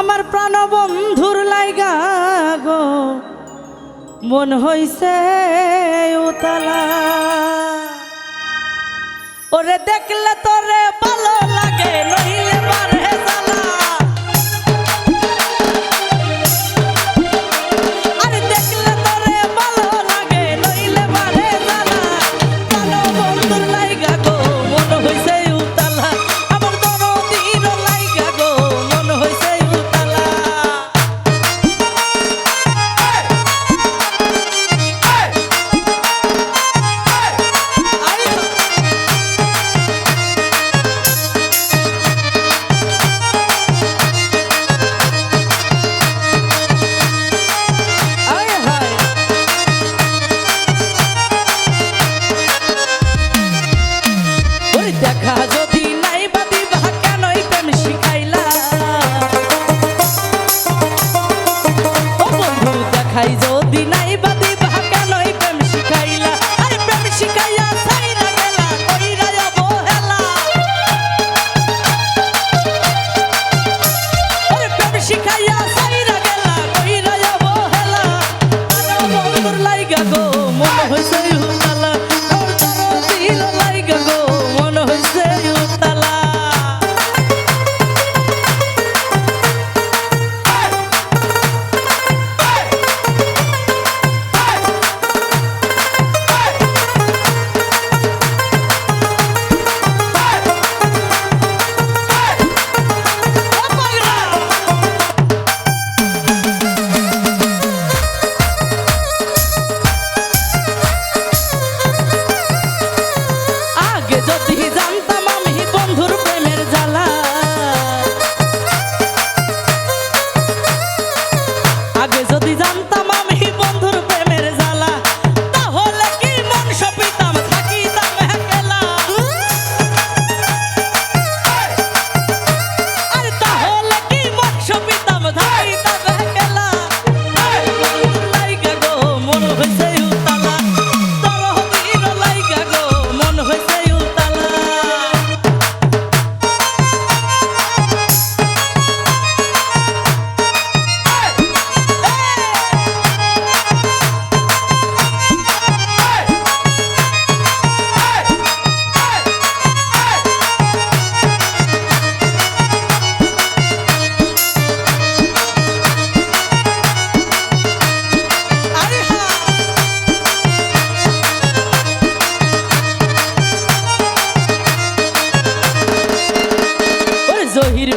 আমার প্রাণ বন্ধুর লাইগা গো। মন হইছে ওরে দেখলে তোরে ভালো লাগে।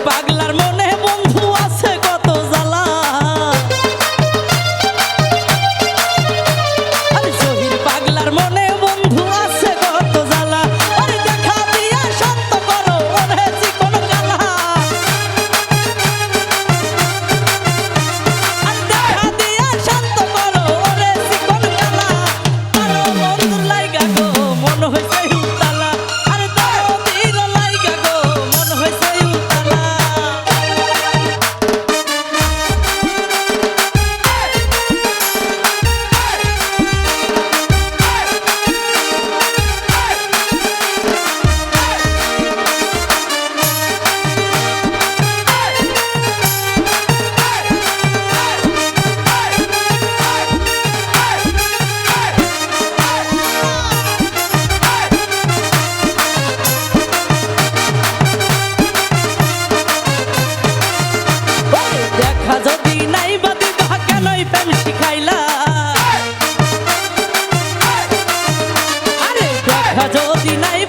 পাগলার মনে যদি নাই